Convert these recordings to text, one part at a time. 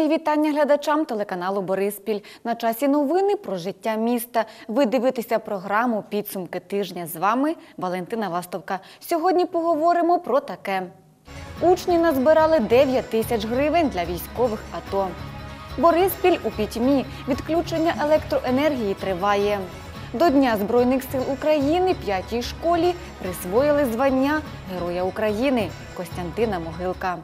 Мої вітання глядачам телеканалу Бориспіль. На часі новини про життя міста. Ви дивитеся програму Підсумки тижня. З вами Валентина Вастовка. Сьогодні поговоримо про таке. Учні назбирали 9 тисяч гривень для військових АТО. Бориспіль у пітьмі. Відключення електроенергії триває. До Дня Збройних сил України п'ятій школі присвоїли звання Героя України Костянтина Могилка.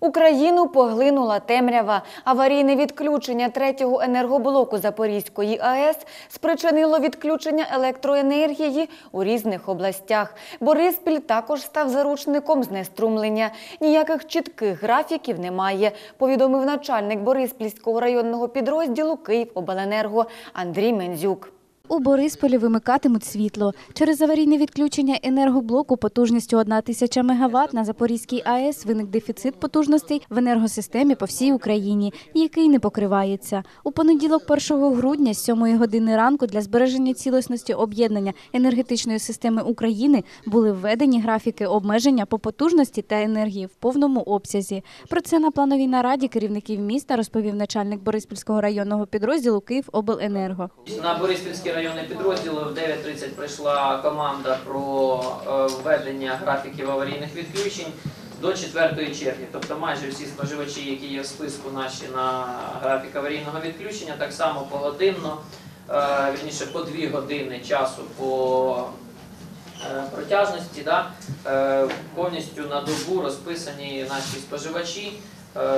Україну поглинула темрява. Аварійне відключення третього енергоблоку Запорізької АЕС спричинило відключення електроенергії у різних областях. Бориспіль також став заручником знеструмлення. Ніяких чітких графіків немає, повідомив начальник Бориспільського районного підрозділу «Київобленерго» Андрій Мензюк. У Борисполі вимикатимуть світло. Через аварійне відключення енергоблоку потужністю 1 тисяча МВт на Запорізькій АЕС виник дефіцит потужностей в енергосистемі по всій Україні, який не покривається. У понеділок 1 грудня з 7 години ранку для збереження цілісності об'єднання енергетичної системи України були введені графіки обмеження по потужності та енергії в повному обсязі. Про це на плановій нараді керівників міста розповів начальник Бориспільського районного підрозділу «Київобленерго». На Бориспільський районний підрозділ в 9.30 прийшла команда про е, введення графіків аварійних відключень до 4 червня. Тобто майже всі споживачі, які є в списку наші на графік аварійного відключення, так само погодинно, е, вірніше по 2 години часу по е, протяжності, да, повністю на добу розписані наші споживачі.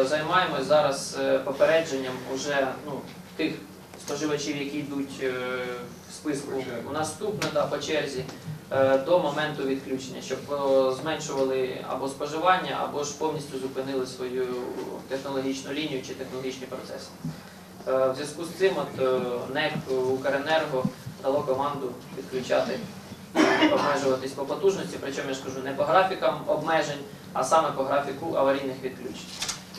Займаємось зараз попередженням уже ну, тих споживачів, які йдуть е, в списку наступне да, по черзі е, до моменту відключення, щоб е, зменшували або споживання, або ж повністю зупинили свою технологічну лінію чи технологічні процеси. В зв'язку з цим от НЕК Укренерго дало команду відключати, обмежуватись по потужності, причому я ж кажу не по графікам обмежень, а саме по графіку аварійних відключень.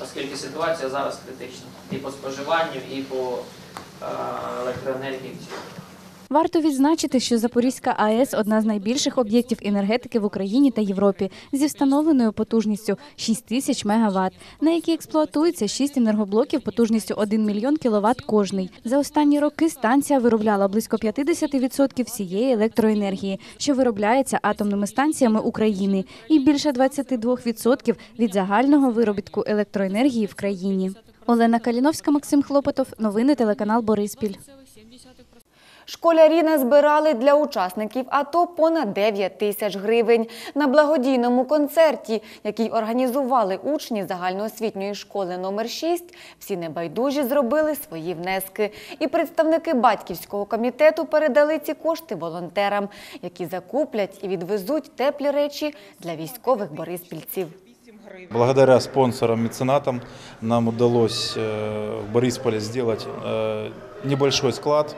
Оскільки ситуація зараз критична і по споживанню, і по електроенергії. Варто відзначити, що Запорізька АЕС одна з найбільших об'єктів енергетики в Україні та Європі зі встановленою потужністю 6 тисяч МВт, на якій експлуатується 6 енергоблоків потужністю 1 мільйон кВт кожний. За останні роки станція виробляла близько 50% всієї електроенергії, що виробляється атомними станціями України, і більше 22% від загального виробітку електроенергії в країні. Олена Каліновська, Максим Хлопотов. Новини телеканал Бориспіль. Школярі назбирали для учасників АТО понад 9 тисяч гривень. На благодійному концерті, який організували учні загальноосвітньої школи номер 6, всі небайдужі зробили свої внески. І представники батьківського комітету передали ці кошти волонтерам, які закуплять і відвезуть теплі речі для військових бориспільців. Благодаря спонсорам-меценатам нам удалось э, в Борисполе сделать э, небольшой склад,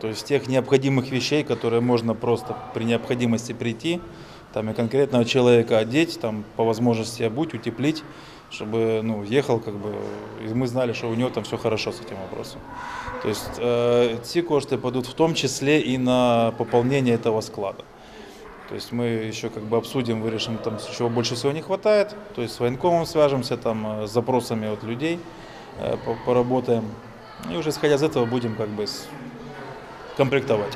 то есть тех необходимых вещей, которые можно просто при необходимости прийти, там и конкретного человека одеть, там по возможности обуть, утеплить, чтобы ну, ехал как бы, и мы знали, что у него там все хорошо с этим вопросом. То есть э, ці кошти пойдут в том числе и на пополнение этого склада. То есть мы еще как бы обсудим, вырешим, там, чего больше всего не хватает. То есть с военкомом свяжемся, там, э, с запросами от людей э, по- поработаем. И уже исходя из этого будем как бы комплектовать.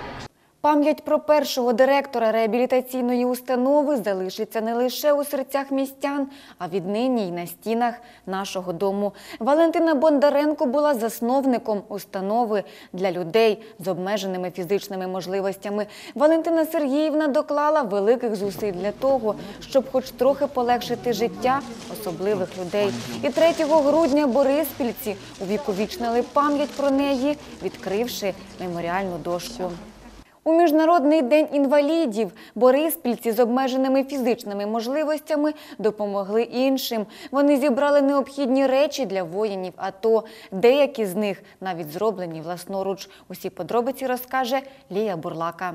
Пам'ять про першого директора реабілітаційної установи залишиться не лише у серцях містян, а віднині й на стінах нашого дому. Валентина Бондаренко була засновником установи для людей з обмеженими фізичними можливостями. Валентина Сергіївна доклала великих зусиль для того, щоб хоч трохи полегшити життя особливих людей. І 3 грудня бориспільці увіковічнили пам'ять про неї, відкривши меморіальну дошку. У Міжнародний день інвалідів бориспільці з обмеженими фізичними можливостями допомогли іншим. Вони зібрали необхідні речі для воїнів АТО. Деякі з них навіть зроблені власноруч. Усі подробиці розкаже Лія Бурлака.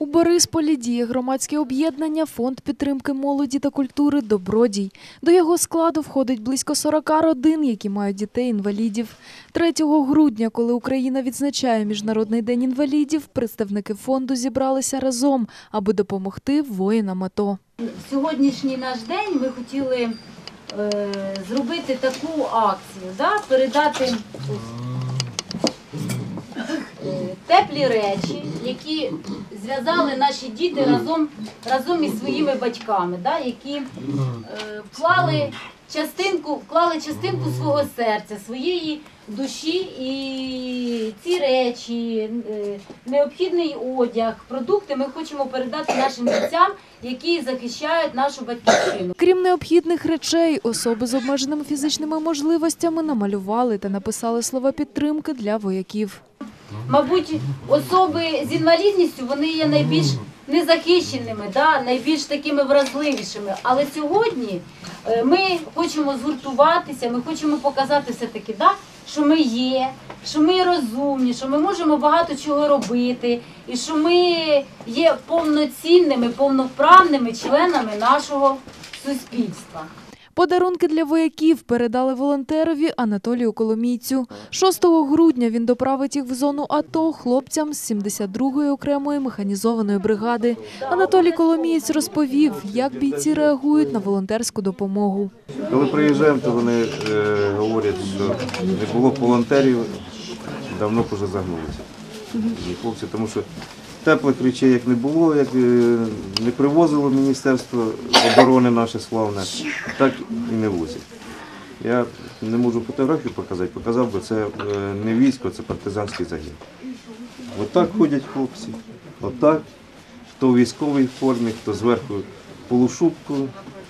У Борисполі діє громадське об'єднання Фонд підтримки молоді та культури Добродій. До його складу входить близько 40 родин, які мають дітей-інвалідів. 3 грудня, коли Україна відзначає Міжнародний день інвалідів, представники фонду зібралися разом, аби допомогти воїнам АТО. Сьогоднішній наш день ми хотіли е, зробити таку акцію, да? передати е, теплі речі, які зв'язали наші діти разом, разом із своїми батьками, да? які е, вклали частинку, вклали частинку свого серця, своєї душі і ці речі, е, необхідний одяг, продукти ми хочемо передати нашим бійцям, які захищають нашу батьківщину. Крім необхідних речей, особи з обмеженими фізичними можливостями намалювали та написали слова підтримки для вояків. Мабуть, особи з інвалідністю вони є найбільш незахищеними, да, найбільш такими вразливішими. Але сьогодні е, ми хочемо згуртуватися, ми хочемо показати все-таки, да, що ми є, що ми розумні, що ми можемо багато чого робити, і що ми є повноцінними, повноправними членами нашого суспільства. Подарунки для вояків передали волонтерові Анатолію Коломійцю. 6 грудня він доправить їх в зону АТО хлопцям з 72-ї окремої механізованої бригади. Анатолій Коломієць розповів, як бійці реагують на волонтерську допомогу. Коли приїжджаємо, то вони е, говорять, що не було волонтерів, давно б загнулися. Хлопці, тому що теплих речей як не було, як е, не привозило Міністерство оборони наше славне, так і не возять. Я не можу фотографію показати, показав би, це е, не військо, це партизанський загін. Отак ходять хлопці, отак, хто в військовій формі, хто зверху полушубку,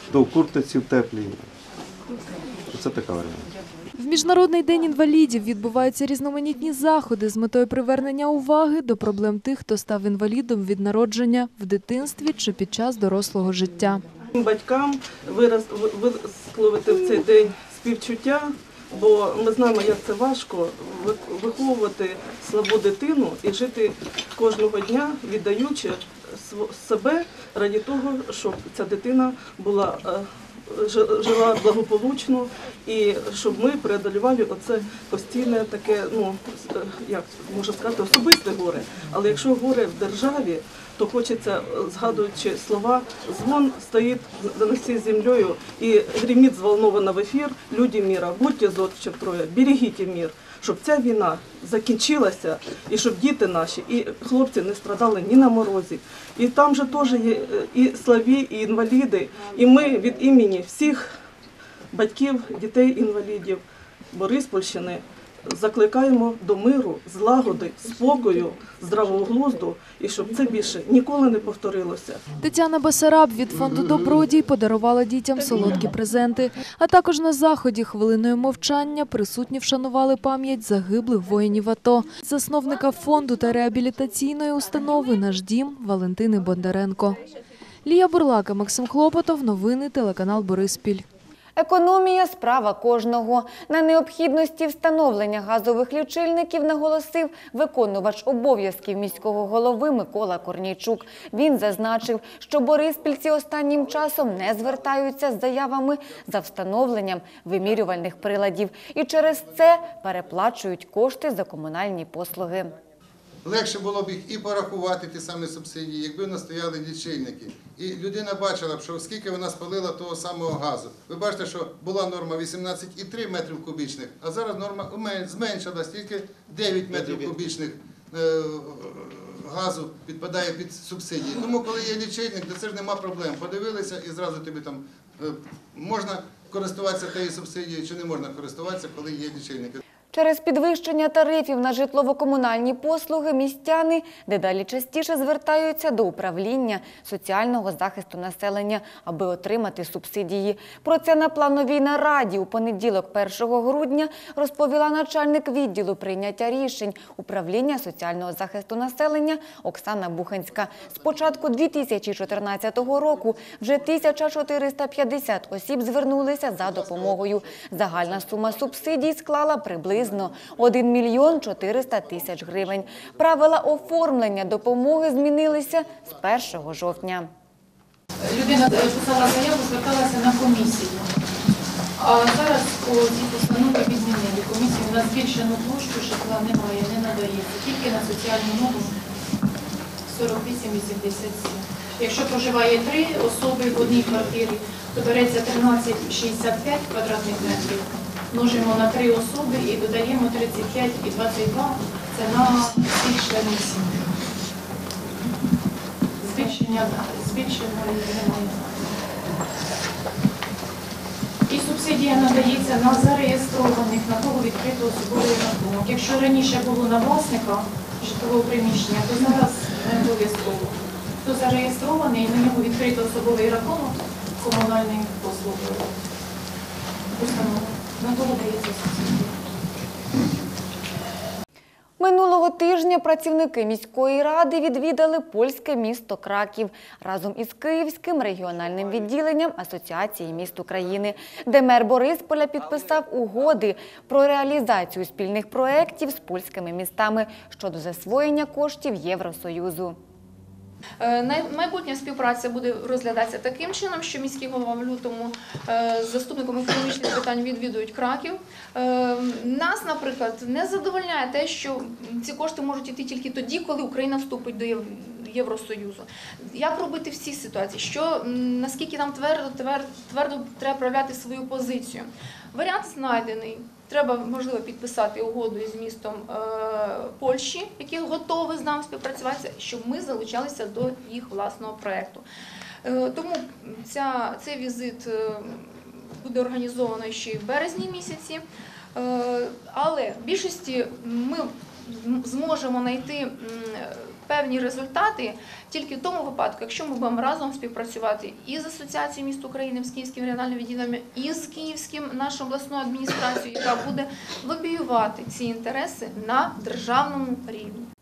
хто в куртці в теплій. Це така варіант. Міжнародний день інвалідів відбуваються різноманітні заходи з метою привернення уваги до проблем тих, хто став інвалідом від народження в дитинстві чи під час дорослого життя. батькам вираз, висловити в цей день співчуття, бо ми знаємо, як це важко виховувати слабу дитину і жити кожного дня, віддаючи себе раді того, щоб ця дитина була. Жи- Жила благополучно і щоб ми преодолювали оце постійне таке, ну е, як можна сказати, особисте горе. Але якщо горе в державі, то хочеться, е, згадуючи слова, звон стоїть за всей землею і гремит зволнована в ефір. Люди міра, будьте зодче троє, берегіть мір, щоб ця війна закінчилася і щоб діти наші і хлопці не страдали ні на морозі. І там же теж є е, і славі, і інваліди. І ми від імені всіх батьків, дітей-інвалідів Бориспольщини закликаємо до миру, злагоди, спокою, здравого глузду і щоб це більше ніколи не повторилося. Тетяна Басараб від фонду Добродій подарувала дітям солодкі презенти. А також на заході хвилиною мовчання присутні вшанували пам'ять загиблих воїнів АТО, засновника фонду та реабілітаційної установи Наш дім Валентини Бондаренко. Лія Бурлака, Максим Хлопотов. Новини телеканал Бориспіль. Економія справа кожного. На необхідності встановлення газових лічильників наголосив виконувач обов'язків міського голови Микола Корнійчук. Він зазначив, що бориспільці останнім часом не звертаються з заявами за встановленням вимірювальних приладів і через це переплачують кошти за комунальні послуги. Легше було б їх і порахувати ті самі субсидії, якби в нас стояли лічильники. І людина бачила б, що скільки вона спалила того самого газу. Ви бачите, що була норма 18,3 метрів кубічних, а зараз норма зменшилась, тільки 9 метрів кубічних е, газу підпадає під субсидії. Тому коли є лічильник, то це ж нема проблем. Подивилися і зразу тобі там е, можна користуватися тією субсидією чи не можна користуватися, коли є лічильники. Через підвищення тарифів на житлово-комунальні послуги містяни дедалі частіше звертаються до управління соціального захисту населення, аби отримати субсидії. Про це на плановій нараді у понеділок, 1 грудня, розповіла начальник відділу прийняття рішень управління соціального захисту населення Оксана Буханська. З початку 2014 року вже 1450 осіб звернулися за допомогою. Загальна сума субсидій склала приблизно 1 мільйон 400 тисяч гривень. Правила оформлення допомоги змінилися з 1 жовтня. людина е, писала заяву, зверталася на комісію. А зараз по цій постанові відмінили. Комісію на збільшену площу житла немає, не надається. Тільки на соціальну норму 48,87. Якщо проживає три особи в одній квартирі, то береться 13,65 квадратних метрів, множимо на 3 особи і додаємо 35 і 22, це на всіх членів сім'ї. Збільшення, збільшення немає. І субсидія надається на зареєстрованих на того відкритого особовий рахунок. Якщо раніше було на власника житлового приміщення, то зараз не обов'язково. Хто зареєстрований, і на нього відкрито особовий рахунок комунальної послуги установи. Минулого тижня працівники міської ради відвідали польське місто Краків разом із Київським регіональним відділенням Асоціації міст України, де мер Борисполя підписав угоди про реалізацію спільних проєктів з польськими містами щодо засвоєння коштів Євросоюзу. Е, Майбутня співпраця буде розглядатися таким чином, що міський голова в лютому е, з заступником питань відвідують Краків. Е, Нас, наприклад, не задовольняє те, що ці кошти можуть йти тільки тоді, коли Україна вступить до Євросоюзу. Як робити в цій ситуації? Що наскільки нам твердо, твер- твердо треба проявляти свою позицію? Варіант знайдений. Треба можливо підписати угоду із містом е, Польщі, які готові з нами співпрацювати, щоб ми залучалися до їх власного проекту. Е, тому ця, цей візит е, буде організовано ще й в березні місяці. Е, Але в більшості ми зможемо знайти певні результати тільки в тому випадку, якщо ми будемо разом співпрацювати і з Асоціацією міст України з Київським регіональним відділом, і з Київським нашою обласною адміністрацією, яка буде лобіювати ці інтереси на державному рівні.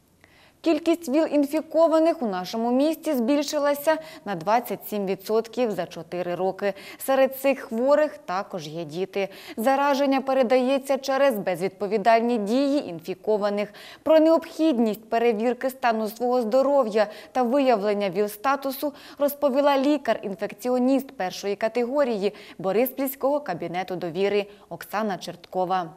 Кількість ВІЛ-інфікованих у нашому місті збільшилася на 27% за 4 роки. Серед цих хворих також є діти. Зараження передається через безвідповідальні дії інфікованих. Про необхідність перевірки стану свого здоров'я та виявлення ВІЛ-статусу розповіла лікар-інфекціоніст першої категорії Бориспільського кабінету довіри Оксана Черткова.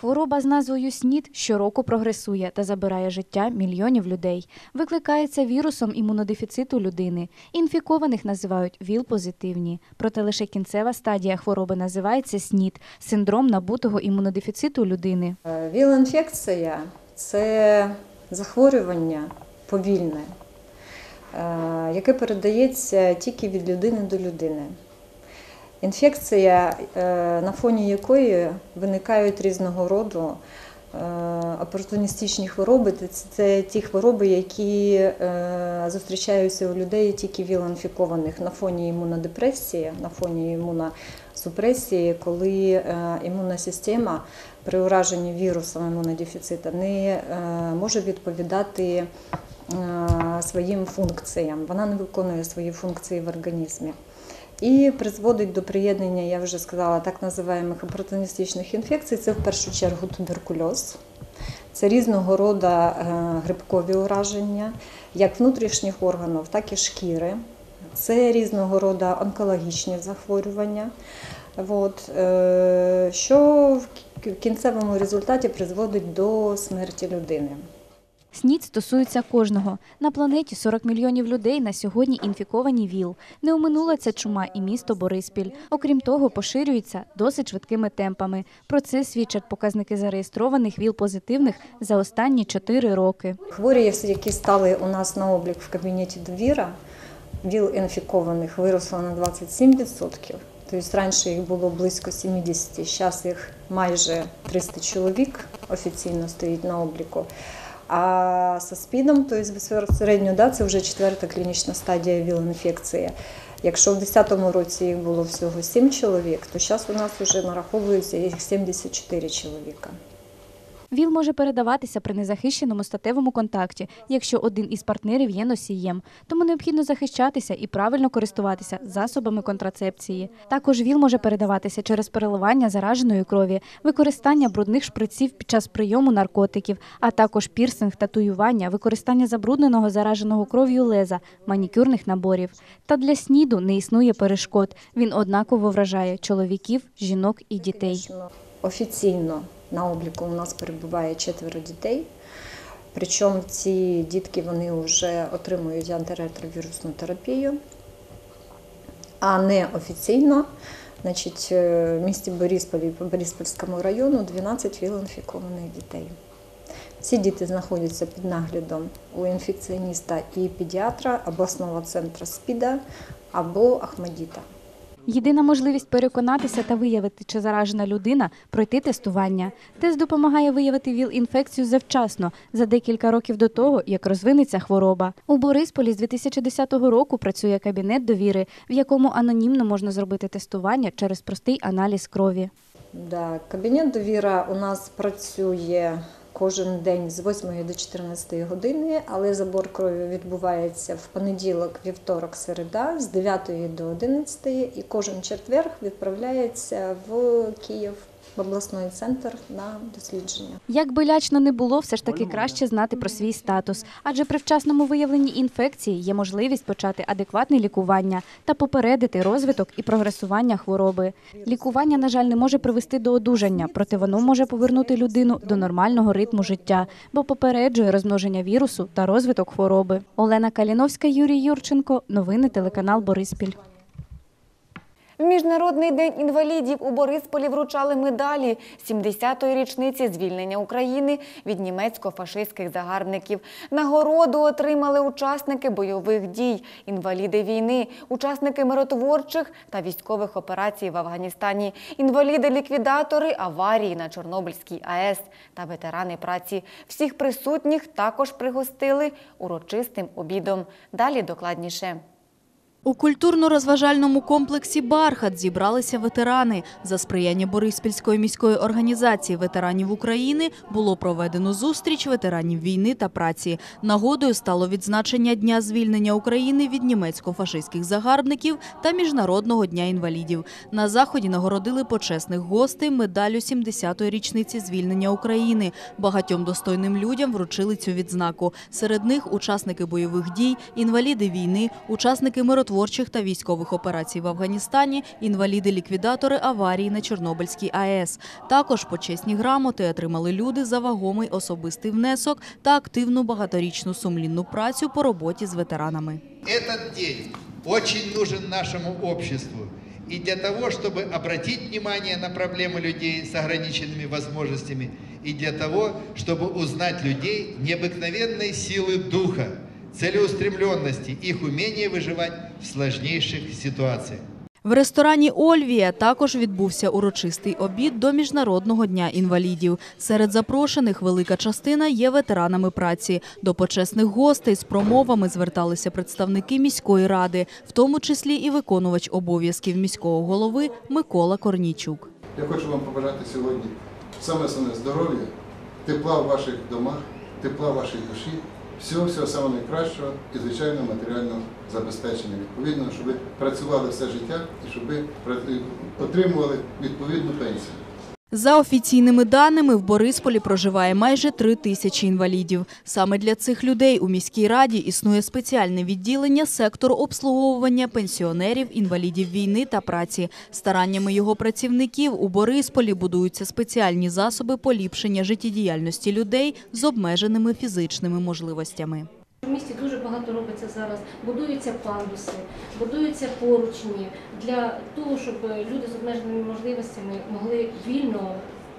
Хвороба з назвою СНІД щороку прогресує та забирає життя мільйонів людей. Викликається вірусом імунодефіциту людини. Інфікованих називають ВІЛ-позитивні. Проте лише кінцева стадія хвороби називається СНІД – синдром набутого імунодефіциту людини. Е, Віл-інфекція це захворювання повільне, е, яке передається тільки від людини до людини. Інфекція, е, на фоні якої виникають різного роду е, опортуністичні хвороби, це- ті хвороби, які е, зустрічаються у людей тільки віл-інфікованих на фоні імунодепресії, на фоні імуносупресії, коли імунна система при ураженні вірусом імунодефіциту не може відповідати своїм функціям. Вона не виконує свої функції в організмі. І призводить до приєднання, я вже сказала, так називаємих опортуністичних інфекцій. Це в першу чергу туберкульоз. Це різного роду е, грибкові ураження, як внутрішніх органів, так і шкіри. Це різного роду онкологічні захворювання, От, е, що в кінцевому результаті призводить до смерті людини. СНІД стосується кожного. На планеті 40 мільйонів людей на сьогодні інфіковані ВІЛ. Не оминула ця чума і місто Бориспіль. Окрім того, поширюється досить швидкими темпами. Про це свідчать показники зареєстрованих ВІЛ-позитивних за останні 4 роки. Хворі, які стали у нас на облік в кабінеті довіра, ВІЛ-інфікованих виросло на 27%. Тобто раніше їх було близько 70, зараз їх майже 300 чоловік офіційно стоїть на обліку. А со СПІДом, тобто безпосередньо, да, це вже четверта клінічна стадія ВІЛ-інфекції. Якщо в 2010 році їх було всього 7 чоловік, то зараз у нас вже нараховується їх 74 чоловіка. ВІЛ може передаватися при незахищеному статевому контакті, якщо один із партнерів є носієм. Тому необхідно захищатися і правильно користуватися засобами контрацепції. Також ВІЛ може передаватися через переливання зараженої крові, використання брудних шприців під час прийому наркотиків, а також пірсинг, татуювання, використання забрудненого зараженого кров'ю леза, манікюрних наборів. Та для СНІДу не існує перешкод. Він однаково вражає чоловіків, жінок і дітей. Офіційно на обліку у нас перебуває четверо дітей. Причому ці дітки вони вже отримують антиретровірусну терапію. а не офіційно. Значить, е, в місті Борисполі по Бориспольському району 12 віл-інфікованих дітей. Ці діти знаходяться під наглядом у інфекціоніста і педіатра обласного центру СПІДа або Ахмадіта. Єдина можливість переконатися та виявити, чи заражена людина пройти тестування. Тест допомагає виявити ВІЛ-інфекцію завчасно, за декілька років до того, як розвинеться хвороба. У Борисполі з 2010 року працює кабінет довіри, в якому анонімно можна зробити тестування через простий аналіз крові. Кабінет довіра у нас працює кожен день з 8 до 14 години, але забор крові відбувається в понеділок, вівторок, середа з 9 до 11 і кожен четверг відправляється в Київ в обласний центр на дослідження. Як би лячно не було, все ж таки краще знати про свій статус, адже при вчасному виявленні інфекції є можливість почати адекватне лікування та попередити розвиток і прогресування хвороби. Лікування, на жаль, не може привести до одужання, проте воно може повернути людину до нормального ритму життя, бо попереджує розмноження вірусу та розвиток хвороби. Олена Каліновська, Юрій Юрченко. Новини телеканал Бориспіль. В Міжнародний день інвалідів у Борисполі вручали медалі 70-ї річниці звільнення України від німецько-фашистських загарбників. Нагороду отримали учасники бойових дій, інваліди війни, учасники миротворчих та військових операцій в Афганістані, інваліди-ліквідатори аварії на Чорнобильській АЕС та ветерани праці. Всіх присутніх також пригостили урочистим обідом. Далі докладніше. У культурно-розважальному комплексі Бархат зібралися ветерани. За сприяння Бориспільської міської організації ветеранів України було проведено зустріч ветеранів війни та праці. Нагодою стало відзначення Дня звільнення України від німецько-фашистських загарбників та Міжнародного дня інвалідів. На заході нагородили почесних гостей медалю 70-ї річниці звільнення України. Багатьом достойним людям вручили цю відзнаку. Серед них учасники бойових дій, інваліди війни, учасники миротворчих та військових операцій в Афганістані, інваліди-ліквідатори аварії на Чорнобильській АЕС. Також почесні грамоти отримали люди за вагомий особистий внесок та активну багаторічну сумлінну працю по роботі з ветеранами. Этот день очень нужен нашему обществу. И для того, чтобы обратить внимание на проблемы людей с ограниченными возможностями, и для того, чтобы узнать людей необыкновенной силы духа, целеустремленности, их умения выживать в сложнейших ситуациях. В ресторані Ольвія також відбувся урочистий обід до Міжнародного дня інвалідів. Серед запрошених велика частина є ветеранами праці. До почесних гостей з промовами зверталися представники міської ради, в тому числі і виконувач обов'язків міського голови Микола Корнійчук. Я хочу вам побажати сьогодні саме основне здоров'я, тепла в ваших домах, тепла в вашій душі, всього всього самого найкращого і, звичайно, матеріального забезпечення. Відповідно, щоб працювали все життя і щоб ви отримували відповідну пенсію. За офіційними даними, в Борисполі проживає майже три тисячі інвалідів. Саме для цих людей у міській раді існує спеціальне відділення сектору обслуговування пенсіонерів, інвалідів війни та праці. Стараннями його працівників у Борисполі будуються спеціальні засоби поліпшення життєдіяльності людей з обмеженими фізичними можливостями. В місті дуже багато робиться зараз. Будуються пандуси, будуються поручні для того, щоб люди з обмеженими можливостями могли вільно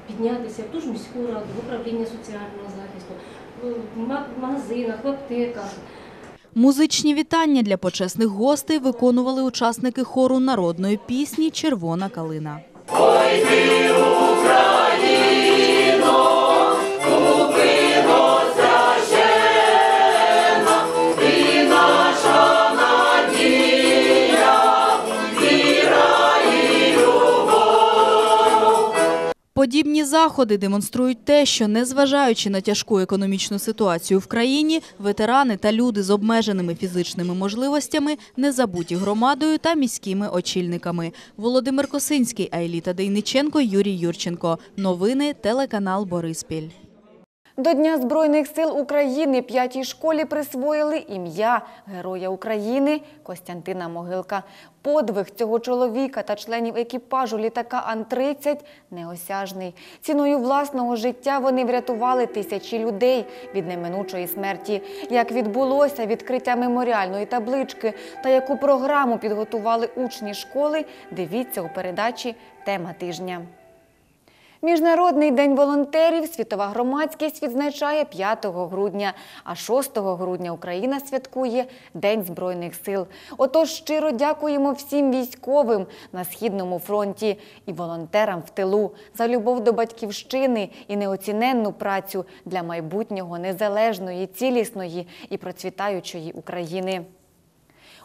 піднятися в ту ж міську раду, в управління соціального захисту, в магазинах, в аптеках. Музичні вітання для почесних гостей виконували учасники хору народної пісні Червона калина. Подібні заходи демонструють те, що незважаючи на тяжку економічну ситуацію в країні, ветерани та люди з обмеженими фізичними можливостями не забуті громадою та міськими очільниками. Володимир Косинський, Айліта Дейниченко, Юрій Юрченко. Новини телеканал Бориспіль. До Дня Збройних сил України п'ятій школі присвоїли ім'я Героя України Костянтина Могилка. Подвиг цього чоловіка та членів екіпажу літака Ан-30 неосяжний. Ціною власного життя вони врятували тисячі людей від неминучої смерті. Як відбулося відкриття меморіальної таблички та яку програму підготували учні школи, дивіться у передачі Тема тижня. Міжнародний день волонтерів світова громадськість відзначає 5 грудня, а 6 грудня Україна святкує День Збройних сил. Отож щиро дякуємо всім військовим на східному фронті і волонтерам в тилу за любов до батьківщини і неоціненну працю для майбутнього незалежної, цілісної і процвітаючої України.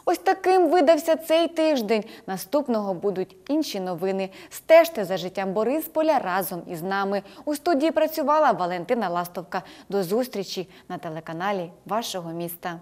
Ось таким видався цей тиждень. Наступного будуть інші новини. Стежте за життям Борисполя разом із нами. У студії працювала Валентина Ластовка. До зустрічі на телеканалі вашого міста.